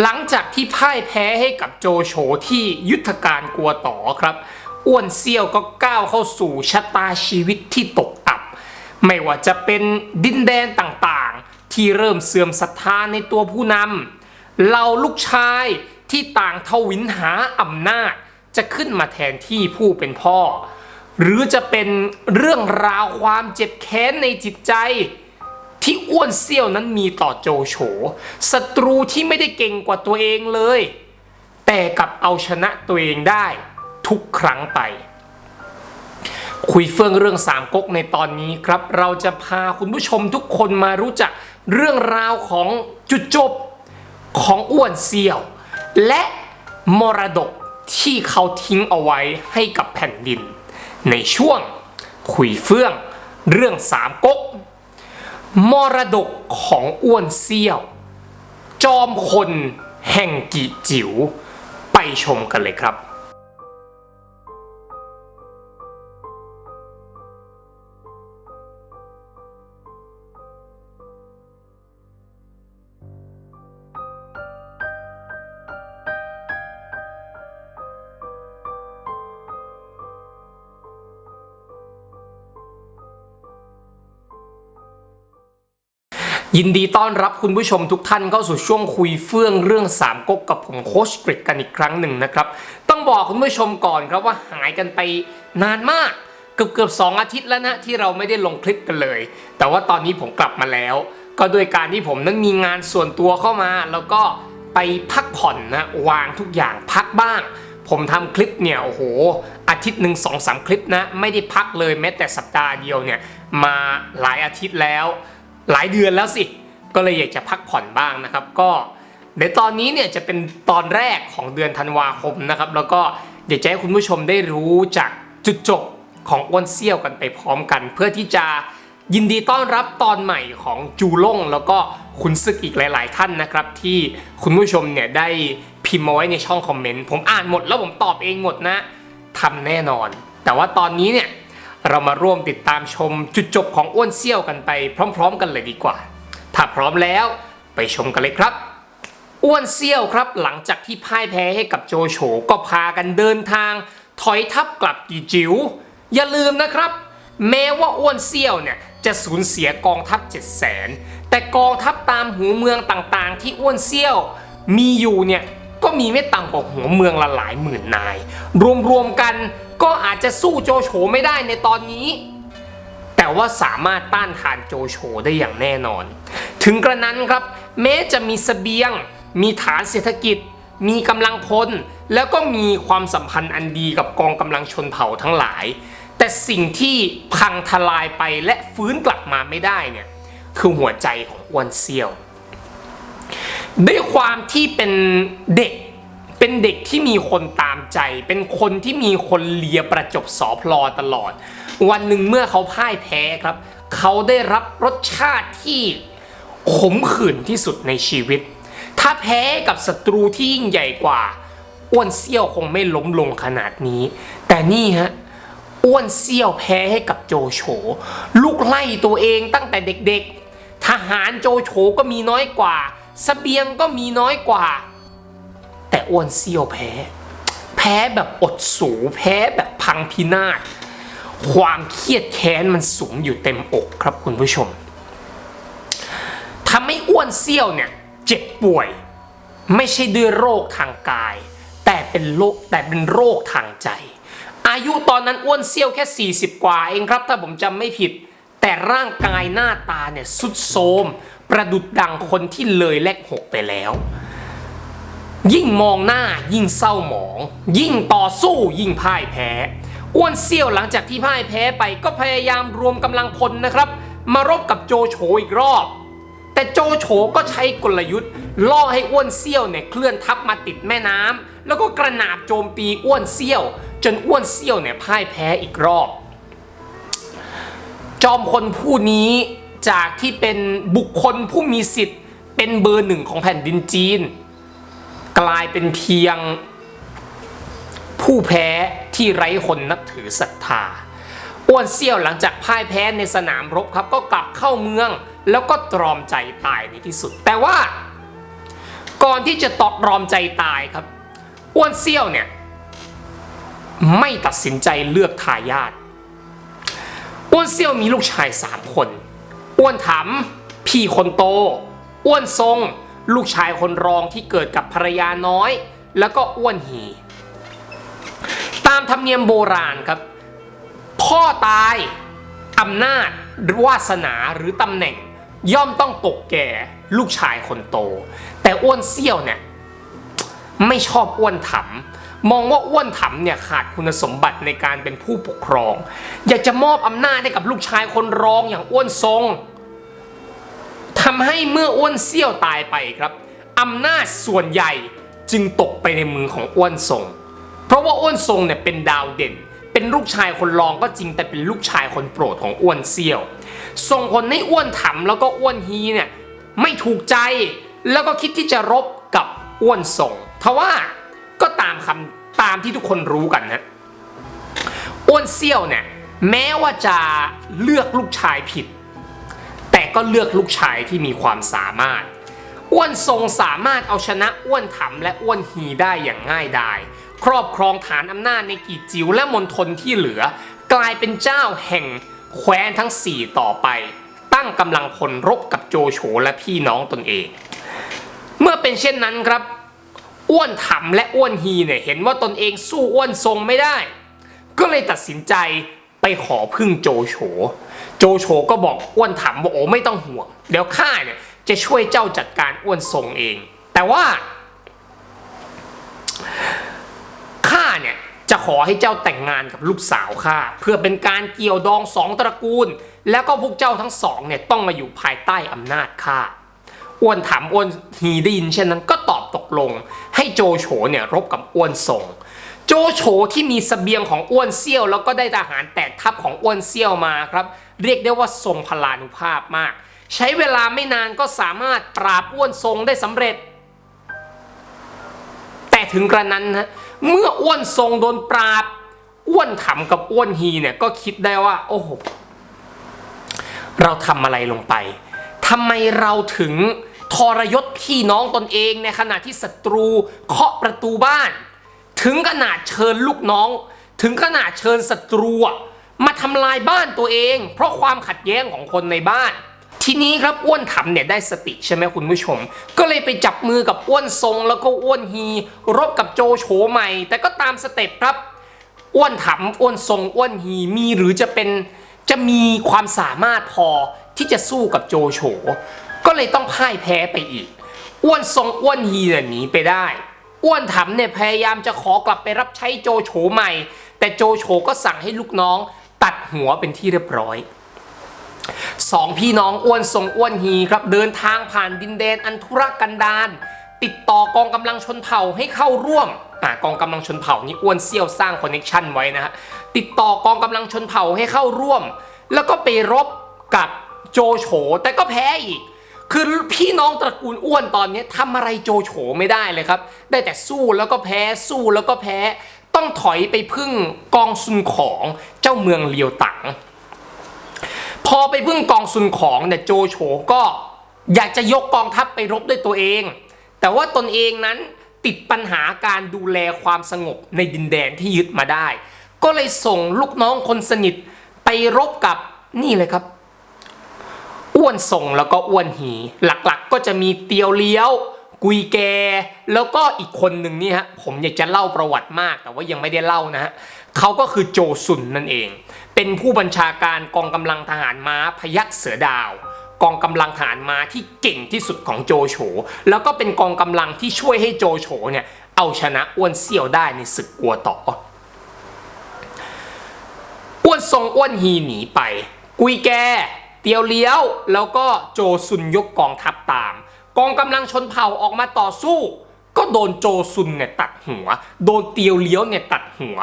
หลังจากที่พ่ายแพ้ให้กับโจโฉที่ยุทธการกลัวต่อครับ อ้วนเซี่ยวก็ก้าวเข้าสู่ชะตาชีวิตที่ตกอับ ไม่ว่าจะเป็นดินแดนต่างๆ ที่เริ่มเสื่อมศรัทธาในตัวผู้นำเหล่าลูกชายที่ต่างทวินหาอำนาจ จะขึ้นมาแทนที่ผู้เป็นพ่อ หรือจะเป็นเรื่องราวความเจ็บแค้นในจิตใจ ที่อ้วนเซี่ยวนั้นมีต่อโจโฉศัตรูที่ไม่ได้เก่งกว่าตัวเองเลย แต่กลับเอาชนะตัวเองได้ทุกครั้งไป คุยเฟื่องเรื่องสามก๊กในตอนนี้ครับ เราจะพาคุณผู้ชมทุกคนมารู้จักเรื่องราวของจุดจบของอ้วนเซี่ยว และมรดกที่เขาทิ้งเอาไว้ให้กับแผ่นดิน ในช่วงคุยเฟื่องเรื่องสามก๊ก มรดกของอ้วนเซี่ยว จอมคนแห่งกิจิ๋ว ไปชมกันเลยครับ ยินดีต้อนรับคุณผู้ชมทุกท่านเข้าสู่ช่วงคุยเฟื่องเรื่องสามก๊กกับผมโคชกริกกันอีกครั้งหนึ่งนะครับ ต้องบอกคุณผู้ชมก่อนครับว่าหายกันไปนานมาก เกือบเกือบสองอาทิตย์แล้วนะที่เราไม่ได้ลงคลิปกันเลย แต่ว่าตอนนี้ผมกลับมาแล้ว ก็โดยการที่ผมนั้นมีงานส่วนตัวเข้ามา แล้วก็ไปพักผ่อนนะวางทุกอย่างพักบ้าง ผมทำคลิปเนี่ยโอ้โหอาทิตย์หนึ่งสองสามคลิปนะไม่ได้พักเลยแม้แต่สัปดาห์เดียวเนี่ยมาหลายอาทิตย์แล้ว หลายเดือนแล้วสิ ก็เลยอยากจะพักผ่อนบ้างนะครับ ก็เดี๋ยวตอนนี้เนี่ยจะเป็นตอนแรกของเดือนธันวาคมนะครับ แล้วก็อยากจะให้คุณผู้ชมได้รู้จากจุดจบของอ้วนเซี่ยวกันไปพร้อมกัน เพื่อที่จะยินดีต้อนรับตอนใหม่ของจูล่งแล้วก็คุณซึกอีกหลาย ๆ ท่านนะครับ ที่คุณผู้ชมเนี่ยได้พิมพ์มาไว้ในช่องคอมเมนต์ผมอ่านหมดแล้วผมตอบเองหมดนะทำแน่นอน แต่ว่าตอนนี้เนี่ย เรามาร่วมติดตามชมจุดจบของอ้วนเซี่ยวกันไปพร้อม ๆ กันเลยดีกว่า ถ้าพร้อมแล้วไปชมกันเลยครับ อ้วนเซี่ยวครับหลังจากที่พ่ายแพ้ให้กับโจโฉก็พากันเดินทาง ถอยทัพกลับกีจิ๋วอย่าลืมนะครับ แม้ว่าอ้วนเซี่ยวเนี่ยจะสูญเสียกองทัพ7 0 0 0 0 0แต่กองทัพตามหัวเมืองต่างๆ ที่อ้วนเซี่ยวมีอยู่เนี่ยก็มีไม่ต่ำกว่าหัวเมืองละหลายหมื่นนาย รวมๆกัน ก็อาจจะสู้โจโฉไม่ได้ในตอนนี้ แต่ว่าสามารถต้านทานโจโฉได้อย่างแน่นอน ถึงกระนั้นครับ แม้จะมีสเสบียง มีฐานเศรษฐกิจ มีกำลังพล แล้วก็มีความสัมพันธ์อันดีกับกองกำลังชนเผ่าทั้งหลาย แต่สิ่งที่พังทลายไปและฟื้นกลับมาไม่ได้เนี่ยคือหัวใจของอ้วนเซียว ด้วยความที่เป็นเด็ก เป็นเด็กที่มีคนตามใจ เป็นคนที่มีคนเลียประจบสอพลอตลอด วันหนึ่งเมื่อเขาพ่ายแพ้ครับ เขาได้รับรสชาติที่ขมขื่นที่สุดในชีวิต ถ้าแพ้กับศัตรูที่ยิ่งใหญ่กว่า อ้วนเซี่ยวคงไม่ล้มลงขนาดนี้ แต่นี่ฮะอ้วนเซี่ยวแพ้ให้กับโจโฉลูกไล่ตัวเองตั้งแต่เด็กๆ ทหารโจโฉก็มีน้อยกว่าสเสบียงก็มีน้อยกว่า แต่อ้วนเซี่ยวแพ้ แพ้แบบอดสูแพ้แบบพังพินาศความเครียดแค้นมันสูงอยู่เต็มอกครับคุณผู้ชมทำให้อ้วนเซี่ยวเนี่ยเจ็บป่วย ไม่ใช่ด้วยโรคทางกาย แต่เป็นโรคแต่เป็นโรคทางใจ อายุตอนนั้นอ้วนเซี่ยวแค่ 40 กว่าเองครับ ถ้าผมจำไม่ผิด แต่ร่างกายหน้าตาเนี่ยสุดโทมประดุดดังคนที่เลยเลขหกไปแล้ว ยิ่งมองหน้ายิ่งเศร้าหมอง ยิ่งต่อสู้ยิ่งพ่ายแพ้ อ้วนเซี่ยวหลังจากที่พ่ายแพ้ไปก็พยายามรวมกำลังพลนะครับ มารบกับโจโฉอีกรอบ แต่โจโฉก็ใช้กลยุทธ์ ล่อให้อ้วนเซี่ยวเนี่ยเคลื่อนทัพมาติดแม่น้ำแล้วก็กระหนาบโจมตีอ้วนเซี่ยว จนอ้วนเซี่ยวเนี่ยพ่ายแพ้อีกรอบ จอมพลผู้นี้จากที่เป็นบุคคลผู้มีสิทธิ์เป็นเบอร์หนึ่งของแผ่นดินจีน กลายเป็นเพียงผู้แพ้ที่ไร้คนนับถือศรัทธาอ้วนเซี่ยวหลังจากพ่ายแพ้ในสนามรบครับ ก็กลับเข้าเมืองแล้วก็ตรอมใจตายในที่สุด แต่ว่า ก่อนที่จะตอกรอมใจตายครับอ้วนเซี่ยวเนี่ยไม่ตัดสินใจเลือกทายาทอ้วนเซี่ยวมีลูกชายสามคนอ้วนถามพี่คนโตอ้วนทรง ลูกชายคนรองที่เกิดกับภรรยาน้อย แล้วก็อ้วนหี ตามธรรมเนียมโบราณครับ พ่อตายอำนาจวาสนาหรือตำแหน่ง ย่อมต้องตกแก่ลูกชายคนโต แต่อ้วนเซี่ยวเนี่ยไม่ชอบอ้วนถำมองว่าอ้วนถำเนี่ยขาดคุณสมบัติในการเป็นผู้ปกครอง อยากจะมอบอำนาจให้กับลูกชายคนรองอย่างอ้วนทรง ทำให้เมื่ออ้วนเซี่ยวตายไปครับอำนาจส่วนใหญ่จึงตกไปในมือของอ้วนทรง เพราะว่าอ้วนทรงเนี่ยเป็นดาวเด่น เป็นลูกชายคนรองก็จริงแต่เป็นลูกชายคนโปรดของอ้วนเซี่ยว ส่งผลให้อ้วนถำแล้วก็อ้วนฮีเนี่ยไม่ถูกใจ แล้วก็คิดที่จะรบกับอ้วนทรงทว่าก็ตามคำตามที่ทุกคนรู้กันนะอ้วนเซี่ยวเนี่ยแม้ว่าจะเลือกลูกชายผิด ก็เลือกลูกชายที่มีความสามารถ อ้วนทรงสามารถเอาชนะอ้วนถำและอ้วนฮีได้อย่างง่ายดาย ครอบครองฐานอำนาจในกีจิวและมณฑลที่เหลือ กลายเป็นเจ้าแห่งแคว้นทั้ง 4 ต่อไป ตั้งกำลังพลรบกับโจโฉและพี่น้องตนเอง เมื่อเป็นเช่นนั้นครับ อ้วนถำและอ้วนฮีเนี่ยเห็นว่าตนเองสู้อ้วนทรงไม่ได้ ก็เลยตัดสินใจ ไปขอพึ่งโจโฉ โจโฉก็บอกอ้วนถามว่าโอ้ไม่ต้องห่วง เดี๋ยวข้าเนี่ยจะช่วยเจ้าจัดการอ้วนทรงเอง แต่ว่าข้าเนี่ยจะขอให้เจ้าแต่งงานกับลูกสาวข้าเพื่อเป็นการเกี่ยวดองสองตระกูล แล้วก็พวกเจ้าทั้งสองเนี่ยต้องมาอยู่ภายใต้อำนาจข้าอ้วนถามอ้วนฮีได้ยินเช่นนั้นก็ตอบตกลง ให้โจโฉเนี่ยรบกับอ้วนทรง โจโฉที่มีสเสบียงของอ้วนเซี่ยว แล้วก็ได้ทหารแตกทัพของอ้วนเซี่ยวมาครับ เรียกได้ว่าทรงพลานุภาพมาก ใช้เวลาไม่นานก็สามารถปราบอ้วนทรงได้สำเร็จ แต่ถึงกระนั้นนะเมื่ออ้วนทรงโดนปราบอ้วนถำกับอ้วนฮีเนี่ยก็คิดได้ว่า โอ้โหเราทำอะไรลงไปทำไมเราถึงทรยศพี่น้องตนเองในขณะที่ศัตรูเคาะประตูบ้าน ถึงขนาดเชิญลูกน้อง ถึงขนาดเชิญศัตรูมาทำลายบ้านตัวเอง เพราะความขัดแย้งของคนในบ้าน ทีนี้ครับอ้วนถำเนี่ยได้สติใช่ไหมคุณผู้ชม ก็เลยไปจับมือกับอ้วนทรงแล้วก็อ้วนฮี รบกับโจโฉใหม่ แต่ก็ตามสเต็ปครับอ้วนถำอ้วนทรงอ้วนฮีมีหรือจะเป็นจะมีความสามารถพอที่จะสู้กับโจโฉก็เลยต้องพ่ายแพ้ไปอีก อ้วนทรงอ้วนฮีเนี่ยหนีไปได้ อ้วนถำเนี่ยพยายามจะขอกลับไปรับใช้โจโฉใหม่ แต่โจโฉก็สั่งให้ลูกน้อง ตัดหัวเป็นที่เรียบร้อยสองพี่น้องอ้วนทรงอ้วนฮีครับเดินทางผ่านดินแดนอันธุรกันดารติดต่อกองกำลังชนเผ่าให้เข้าร่วมอกองกำลังชนเผ่านี่อ้วนเซี่ยวสร้างคอนเนคชันไว้นะฮะติดต่อกองกำลังชนเผ่าให้เข้าร่วม แล้วก็ไปรบกับโจโฉแต่ก็แพ้อีก คือพี่น้องตระกูลอ้วนตอนนี้ทำอะไรโจโฉไม่ได้เลยครับ ได้แต่สู้แล้วก็แพ้สู้แล้วก็แพ้ ต้องถอยไปพึ่งกองซุนของเจ้าเมืองเลียวตังพอไปพึ่งกองซุนของเนี่ยโจโฉก็อยากจะยกกองทัพไปรบด้วยตัวเอง แต่ว่าตนเองนั้นติดปัญหาการดูแลความสงบในดินแดนที่ยึดมาได้ ก็เลยส่งลูกน้องคนสนิทไปรบกับนี่เลยครับ อ้วนส่งแล้วก็อ้วนหี หลักๆก็จะมีเตียวเลี้ยว กุยแก แล้วก็อีกคนหนึ่งนี่ฮะผมอยากจะเล่าประวัติมากแต่ว่ายังไม่ได้เล่านะฮะเขาก็คือโจซุนนั่นเอง เป็นผู้บัญชาการกองกำลังทหารม้าพยัคฆ์เสือดาวกองกำลังทหารม้าที่เก่งที่สุดของโจโฉ แล้วก็เป็นกองกำลังที่ช่วยให้โจโฉเนี่ยเอาชนะอ้วนเซี่ยวได้ในศึกกัวต่อ อ้วนทรงอ้วนฮีหนีไป กุยแก เตียวเลี้ยว แล้วก็โจซุนยกกองทัพตาม กองกำลังชนเผ่าออกมาต่อสู้ ก็โดนโจซุนเนี่ยตัดหัว โดนเตียวเลี้ยวเนี่ยตัดหัว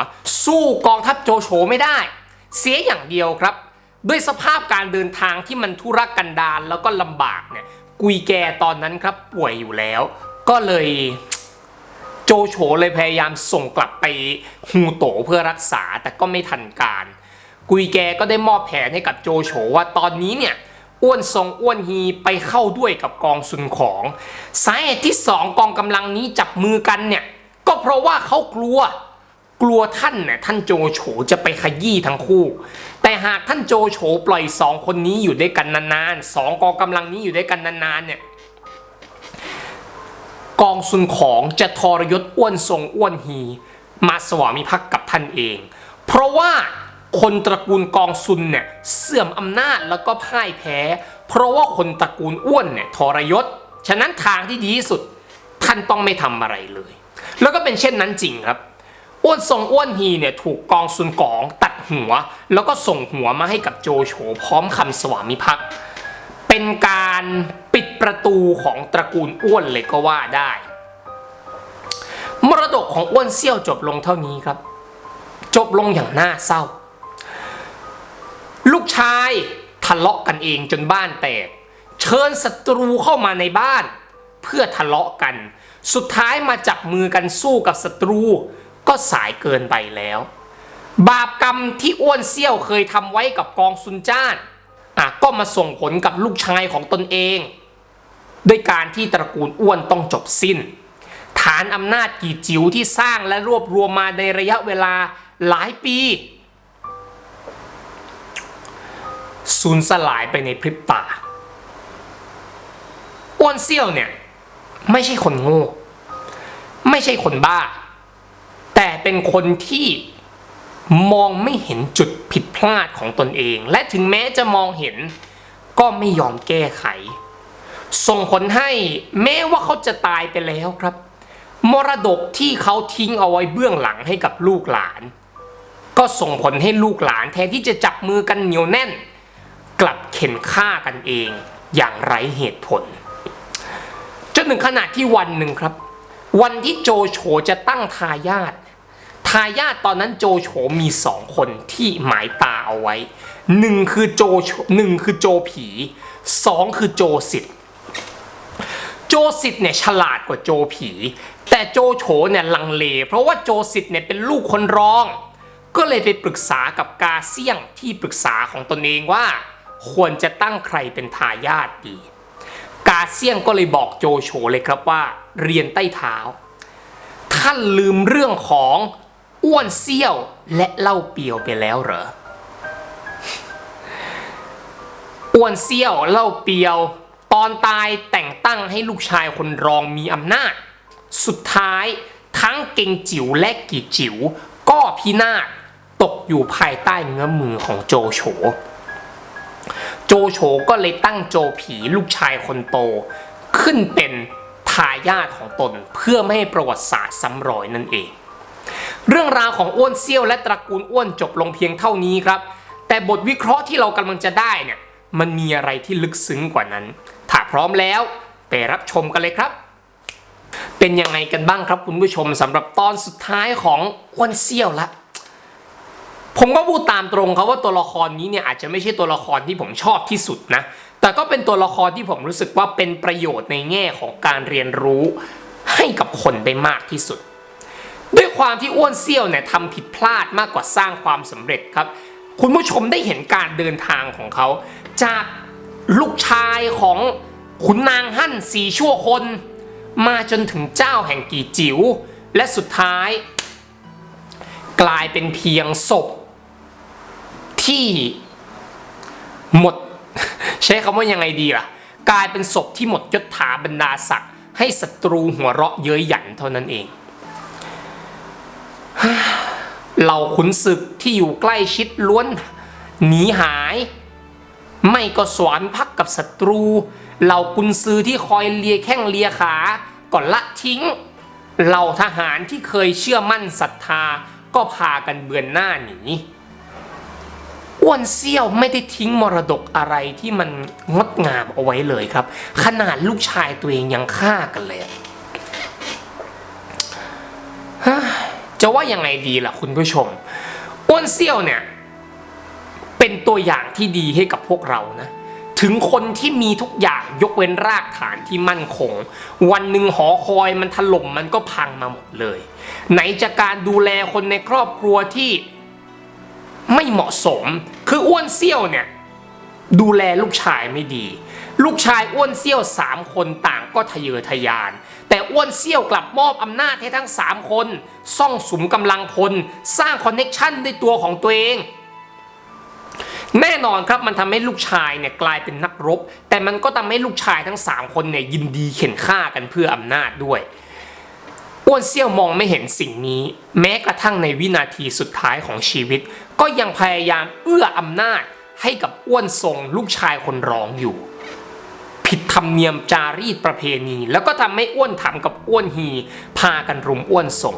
สู้กองทัพโจโฉไม่ได้ เสียอย่างเดียวครับ ด้วยสภาพการเดินทางที่มันทุรกันดารแล้วก็ลำบากเนี่ยกุยแกตอนนั้นครับป่วยอยู่แล้ว ก็เลยโจโฉเลยพยายามส่งกลับไปฮูโตเพื่อรักษาแต่ก็ไม่ทันการ กุยแกก็ได้มอบแผนให้กับโจโฉว่าตอนนี้เนี่ยอ้วนทรงอ้วนฮีไปเข้าด้วยกับกองซุนของสาเหตุที่สองกองกำลังนี้จับมือกันเนี่ยก็เพราะว่าเขากลัวกลัวท่านเนี่ยท่านโจโฉจะไปขยี้ทั้งคู่ แต่หากท่านโจโฉปล่อยสองคนนี้อยู่ด้วยกันนานๆสองกองกำลังนี้อยู่ด้วยกันนานๆเนี่ยกองซุนของจะทรยศอ้วนทรงอ้วนฮี มาสวามิภักดิ์กับท่านเอง เพราะว่า คนตระกูลกองซุนเนี่ยเสื่อมอำนาจแล้วก็พ่ายแพ้ เพราะว่าคนตระกูลอ้วนเนี่ยทรยศ ฉะนั้นทางที่ดีที่สุดท่านต้องไม่ทำอะไรเลย แล้วก็เป็นเช่นนั้นจริงครับ อ้วนทรงอ้วนฮีเนี่ยถูกกองซุนกองตัดหัว แล้วก็ส่งหัวมาให้กับโจโฉพร้อมคำสวามิภักดิ์เป็นการปิดประตูของตระกูลอ้วนเลยก็ว่าได้ มรดกของอ้วนเซี่ยวจบลงเท่านี้ครับ จบลงอย่างน่าเศร้า ลูกชายทะเลาะกันเองจนบ้านแตก เชิญศัตรูเข้ามาในบ้าน เพื่อทะเลาะกัน สุดท้ายมาจับมือกันสู้กับศัตรู ก็สายเกินไปแล้ว บาปกรรมที่อ้วนเซี่ยวเคยทำไว้กับกองซุนจ้านอะก็มาส่งผลกับลูกชายของตนเอง ด้วยการที่ตระกูลอ้วนต้องจบสิ้น ฐานอำนาจกี่จิ๋วที่สร้างและรวบรวมมาในระยะเวลาหลายปี สูญสลายไปในพริบตาอ้วนเซี่ยวเนี่ย ไม่ใช่คนโง่ไม่ใช่คนบ้า แต่เป็นคนที่มองไม่เห็นจุดผิดพลาดของตนเอง และถึงแม้จะมองเห็นก็ไม่ยอมแก้ไข ส่งผลให้แม้ว่าเขาจะตายไปแล้วครับ มรดกที่เขาทิ้งเอาไว้เบื้องหลังให้กับลูกหลาน ก็ส่งผลให้ลูกหลานแทนที่จะจับมือกันเหนียวแน่น กลับเข็นฆ่ากันเองอย่างไร้เหตุผล จนถึงขนาดที่วันหนึ่งครับ วันที่โจโฉจะตั้งทายาททายาทตอนนั้นโจโฉมีสองคนที่หมายตาเอาไว้หนึ่งคือโจหนึ่งคือโจผีสองคือโจสิทธิ์โจสิทธิ์เนี่ยฉลาดกว่าโจผี แต่โจโฉเนี่ยลังเล เพราะว่าโจสิทธิ์เนี่ยเป็นลูกคนรอง ก็เลยไปปรึกษากับกาเซียงที่ปรึกษาของตนเองว่า ควรจะตั้งใครเป็นทายาทดี กาเซียงก็เลยบอกโจโฉเลยครับว่า เรียนใต้เท้า ท่านลืมเรื่องของอ้วนเซี่ยวและเล่าเปียวไปแล้วเหรออ้วนเซี่ยวเล่าเปียว ตอนตายแต่งตั้งให้ลูกชายคนรองมีอำนาจ สุดท้ายทั้งเก่งจิ๋วและกีจิ๋วก็พินาศตกอยู่ภายใต้เงื้อมือของโจโฉ โจโฉก็เลยตั้งโจผีลูกชายคนโต ขึ้นเป็นทายาทของตนเพื่อไม่ให้ประวัติศาสตร์ซ้ำรอยนั่นเอง เรื่องราวของอ้วนเซี่ยวและตระกูลอ้วนจบลงเพียงเท่านี้ครับ แต่บทวิเคราะห์ที่เรากำลังจะได้เนี่ยมันมีอะไรที่ลึกซึ้งกว่านั้น ถ้าพร้อมแล้วไปรับชมกันเลยครับ เป็นยังไงกันบ้างครับคุณผู้ชมสำหรับตอนสุดท้ายของอ้วนเซี่ยวละ ผมก็พูดตามตรงครับว่าตัวละครนี้เนี่ยอาจจะไม่ใช่ตัวละครที่ผมชอบที่สุดนะ แต่ก็เป็นตัวละครที่ผมรู้สึกว่าเป็นประโยชน์ในแง่ของการเรียนรู้ ให้กับคนได้มากที่สุด ด้วยความที่อ้วนเซี่ยวเนี่ยทำผิดพลาดมากกว่าสร้างความสำเร็จครับ คุณผู้ชมได้เห็นการเดินทางของเขา จากลูกชายของขุนนางฮั่นสีชั่วคน มาจนถึงเจ้าแห่งกีจิ๋วและสุดท้าย กลายเป็นเพียงศพ ที่หมด ใช้คำว่ายังไงดีล่ะ กลายเป็นศพที่หมดยศถาบรรดาศักดิ์ให้ศัตรูหัวเราะเย้ยหยันเท่านั้นเองเหล่าขุนศึกที่อยู่ใกล้ชิดล้วนหนีหาย ไม่ก็สวามิภักกับศัตรู เหล่ากุนซือที่คอยเลียแข้งเลียขาก็ละทิ้ง เหล่าทหารที่เคยเชื่อมั่นศรัทธาก็พากันเบือนหน้าหนี อ้วนเซี่ยวไม่ได้ทิ้งมรดกอะไรที่มันงดงามเอาไว้เลยครับ ขนาดลูกชายตัวเองยังฆ่ากันเลยจะว่ายังไงดีล่ะคุณผู้ชม อ้วนเซี่ยวเนี่ย เป็นตัวอย่างที่ดีให้กับพวกเรานะ ถึงคนที่มีทุกอย่างยกเว้นรากฐานที่มั่นคง วันหนึ่งหอคอยมันถล่มมันก็พังมาหมดเลย ไหนจะการดูแลคนในครอบครัวที่ ไม่เหมาะสม คืออ้วนเซี่ยวเนี่ยดูแลลูกชายไม่ดี ลูกชายอ้วนเซี่ยวสามคนต่างก็ทะเยอทะยาน แต่อ้วนเซี่ยวกลับมอบอำนาจให้ทั้งสามคน ซ่องสุมกำลังพล สร้างคอนเน็กชันด้วยตัวของตัวเองแน่นอนครับมันทำให้ลูกชายเนี่ยกลายเป็นนักรบ แต่มันก็ทำให้ลูกชายทั้ง 3 คนเนี่ยยินดีเข็นฆ่ากันเพื่ออำนาจด้วย อ้วนเซี่ยวมองไม่เห็นสิ่งนี้ แม้กระทั่งในวินาทีสุดท้ายของชีวิต ก็ยังพยายามเอื้ออำนาจให้กับอ้วนทรงลูกชายคนรองอยู่ ผิดธรรมเนียมจารีตประเพณี แล้วก็ทำให้อ้วนถามกับอ้วนฮี พากันรุมอ้วนทรง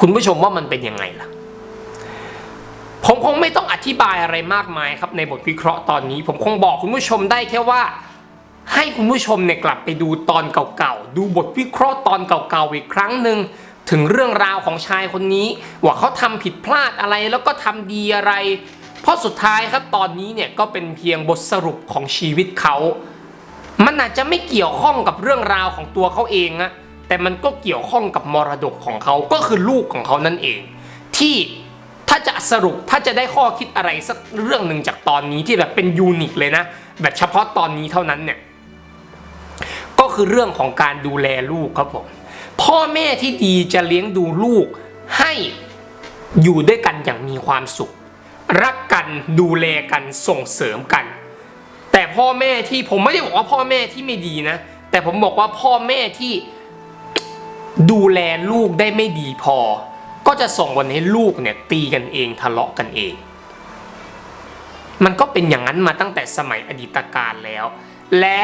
คุณผู้ชมว่ามันเป็นยังไงล่ะ ผมคงไม่ต้องอธิบายอะไรมากมายครับในบทวิเคราะห์ตอนนี้ ผมคงบอกคุณผู้ชมได้แค่ว่า ให้คุณผู้ชมเนี่ยกลับไปดูตอนเก่าๆ ดูบทวิเคราะห์ตอนเก่าๆอีกครั้งหนึ่งถึงเรื่องราวของชายคนนี้ ว่าเขาทำผิดพลาดอะไรแล้วก็ทำดีอะไร เพราะสุดท้ายครับตอนนี้เนี่ยก็เป็นเพียงบทสรุปของชีวิตเขา มันอาจจะไม่เกี่ยวข้องกับเรื่องราวของตัวเขาเองนะแต่มันก็เกี่ยวข้องกับมรดกของเขาก็คือลูกของเขานั่นเอง ที่ถ้าจะสรุปถ้าจะได้ข้อคิดอะไรสักเรื่องหนึ่งจากตอนนี้ที่แบบเป็นยูนิคเลยนะ แบบเฉพาะตอนนี้เท่านั้นเนี่ย คือเรื่องของการดูแลลูกครับผมพ่อแม่ที่ดีจะเลี้ยงดูลูกให้อยู่ด้วยกันอย่างมีความสุข รักกันดูแลกันส่งเสริมกัน แต่พ่อแม่ที่ผมไม่ได้บอกว่าพ่อแม่ที่ไม่ดีนะ แต่ผมบอกว่าพ่อแม่ที่ดูแลลูกได้ไม่ดีพอ ก็จะส่งผลให้ลูกเนี่ยตีกันเองทะเลาะกันเอง มันก็เป็นอย่างนั้นมาตั้งแต่สมัยอดีตการแล้ว และ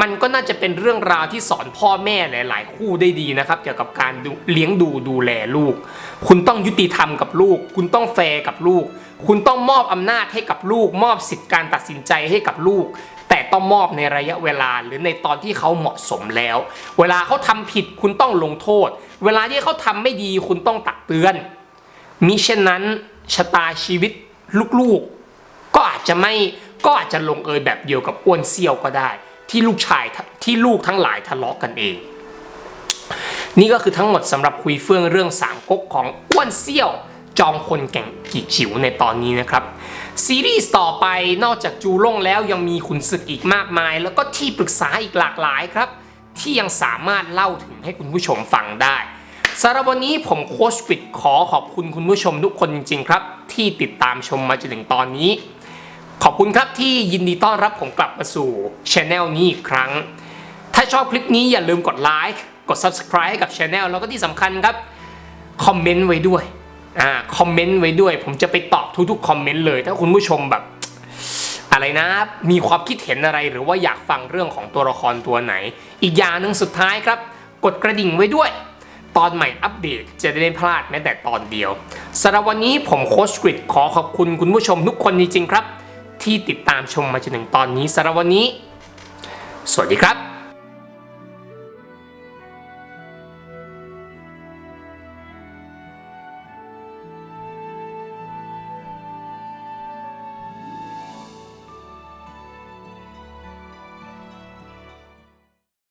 มันก็น่าจะเป็นเรื่องราวที่สอนพ่อแม่หลาย ๆ คู่ได้ดีนะครับ เกี่ยวกับการเลี้ยงดูดูแลลูก คุณต้องยุติธรรมกับลูก คุณต้องแฟร์กับลูก คุณต้องมอบอำนาจให้กับลูก มอบสิทธิการตัดสินใจให้กับลูก แต่ต้องมอบในระยะเวลาหรือในตอนที่เขาเหมาะสมแล้ว เวลาเขาทำผิดคุณต้องลงโทษ เวลาที่เขาทำไม่ดีคุณต้องตักเตือนมิเช่นนั้นชะตาชีวิตลูก ๆ ก็อาจจะไม่ก็อาจจะลงเอยแบบเดียวกับอ้วนเซี่ยวก็ได้ ที่ลูกชายที่ลูกทั้งหลายทะเลาะกันเอง นี่ก็คือทั้งหมดสำหรับคุยเฟื่องเรื่องสามก๊กของอ้วนเซี่ยว จอมคนแก่งกีฉิวในตอนนี้นะครับซีรีส์ต่อไปนอกจากจูล่งแล้วยังมีขุนศึกอีกมากมาย แล้วก็ที่ปรึกษาอีกหลากหลายครับ ที่ยังสามารถเล่าถึงให้คุณผู้ชมฟังได้สำหรับวันนี้ผมโค้ชกริดขอขอบคุณคุณผู้ชมทุกคนจริงๆครับ ที่ติดตามชมมาจนถึงตอนนี้ ขอบคุณครับที่ยินดีต้อนรับผมกลับมาสู่ช anel นี้อีกครั้ง ถ้าชอบคลิปนี้อย่าลืมกดไลค์กด subscribe ให้กับช anel แล้วก็ที่สำคัญครับ คอมเมนต์ไว้ด้วยอ่าคอมเมนต์ไว้ด้วย ผมจะไปตอบทุกๆคอมเมนต์เลย ถ้าคุณผู้ชมแบบ อะไรนะ มีความคิดเห็นอะไรหรือว่าอยากฟังเรื่องของตัวละครตัวไหน อีกอย่างหนึ่งสุดท้ายครับ กดกระดิ่งไว้ด้วย ตอนใหม่อัปเดตจะได้ไม่พลาดแม้แต่ตอนเดียวสำหรับวันนี้ผมโค้ชกริดขอขอบคุณคุณผู้ชมทุกคนจริงๆครับ ที่ติดตามชมมาจนถึงตอนนี้สำหรับวันนี้ สวัสดีครับ